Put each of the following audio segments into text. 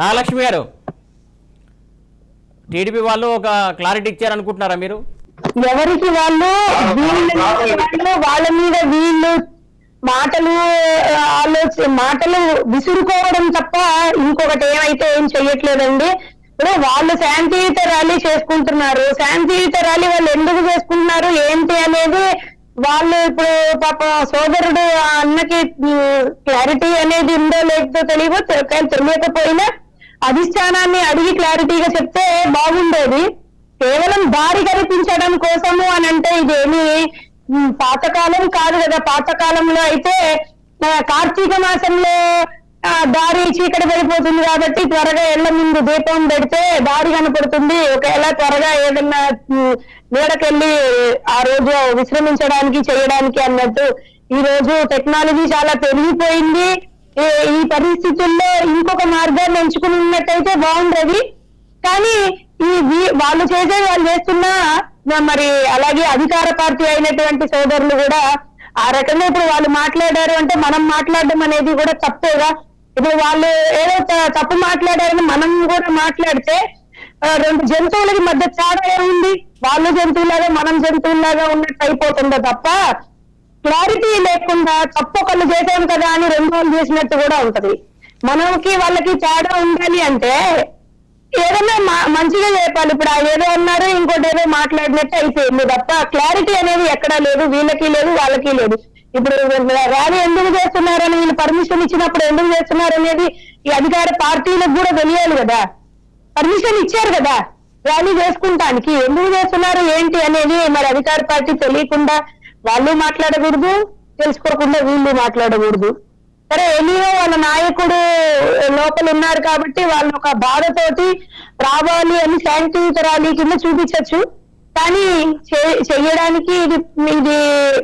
నాగలక్ష్మి గారు టీడీపీ వాళ్ళు ఒక క్లారిటీ ఇచ్చారు అనుకుంటున్నారా మీరు? ఎవరికి వాళ్ళు? వీళ్ళ మీద వాళ్ళు వాళ్ళ మీద వీళ్ళు మాటలు ఆలోచన మాటలు విసురుకోవడం తప్ప ఇంకొకటి ఏమైతే ఏం చెయ్యట్లేదండి. ఇప్పుడు వాళ్ళు శాంతియుత ర్యాలీ చేసుకుంటున్నారు. శాంతియుత ర్యాలీ వాళ్ళు ఎందుకు చేసుకుంటున్నారు? ఏంటి అనేది వాళ్ళు ఇప్పుడు పాప సోదరుడు ఆ అన్నకి క్లారిటీ అనేది ఉందో లేదో తెలియదు కానీ తెలియకపోయినా అధిష్టానాన్ని అడిగి క్లారిటీగా చెప్తే బాగుండేది. కేవలం దారి కనిపించడం కోసము అని అంటే ఇదేమి పాతకాలం కాదు కదా. పాతకాలంలో అయితే కార్తీక మాసంలో దారి చీకటి పడిపోతుంది కాబట్టి త్వరగా ఎళ్ళ ముందు దీపం పెడితే దారి కనపడుతుంది. ఒకవేళ త్వరగా ఏదన్నా నీడకెళ్ళి ఆ రోజు విశ్రమించడానికి చేయడానికి అన్నట్టు ఈ రోజు టెక్నాలజీ చాలా పెరిగిపోయింది. ఈ- ఈ పరిస్థితుల్లో ఇంకొక మార్గాన్ని ఎంచుకుని ఉన్నట్టయితే బాగుండేది కానీ ఈ వాళ్ళు చేసే వాళ్ళు చేస్తున్నా మరి అలాగే అధికార పార్టీ అయినటువంటి సోదరులు కూడా ఆ రకంగా ఇప్పుడు వాళ్ళు మాట్లాడారు అంటే మనం మాట్లాడడం అనేది కూడా తప్పేగా. ఇప్పుడు వాళ్ళు ఏదో తప్పు మాట్లాడారని మనం కూడా మాట్లాడితే రెండు జంతువులకి మధ్య తేడా ఏముంది? వాళ్ళు జంతువులాగా మనం జంతువులాగా ఉన్నట్టు అయిపోతుందో తప్ప? క్లారిటీ లేకుండా తప్పు ఒకళ్ళు చేశాం కదా అని రెండు వాళ్ళు చేసినట్టు కూడా ఉంటది. మనకి వాళ్ళకి తేడా ఉండాలి అంటే ఏదైనా మా- మంచిగా చెప్పాలి. ఇప్పుడు ఆ ఏదో అన్నారు ఇంకోటి ఏదో మాట్లాడినట్టు అయిపోయింది తప్ప క్లారిటీ అనేది ఎక్కడా లేదు వీళ్ళకి లేదు వాళ్ళకి లేదు. ఇప్పుడు ర్యాలీ ఎందుకు చేస్తున్నారని వీళ్ళు పర్మిషన్ ఇచ్చినప్పుడు ఎందుకు చేస్తున్నారు అనేది ఈ అధికార పార్టీలకు కూడా తెలియాలి కదా. పర్మిషన్ ఇచ్చారు కదా ర్యాలీ చేసుకుంటానికి. ఎందుకు చేస్తున్నారు ఏంటి అనేది మరి అధికార పార్టీ తెలియకుండా వాళ్ళు మాట్లాడకూడదు తెలుసుకోకుండా వీళ్ళు మాట్లాడకూడదు. సరే ఎలియో వాళ్ళ నాయకుడు లోపల ఉన్నారు కాబట్టి వాళ్ళు ఒక బాధతోటి రావాలి అని శాంతియుత ర్యాలీ కింద చూపించచ్చు. కానీ చే- చెయ్యడానికి ఇది ఇది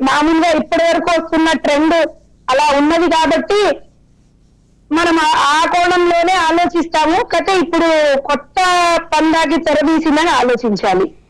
మామూలుగా ఇప్పటి వరకు వస్తున్న ట్రెండ్ అలా ఉన్నది కాబట్టి మనం ఆ- ఆ కోణంలోనే ఆలోచిస్తాము. కథ ఇప్పుడు కొత్త పందాకి తెరదీసిందని ఆలోచించాలి.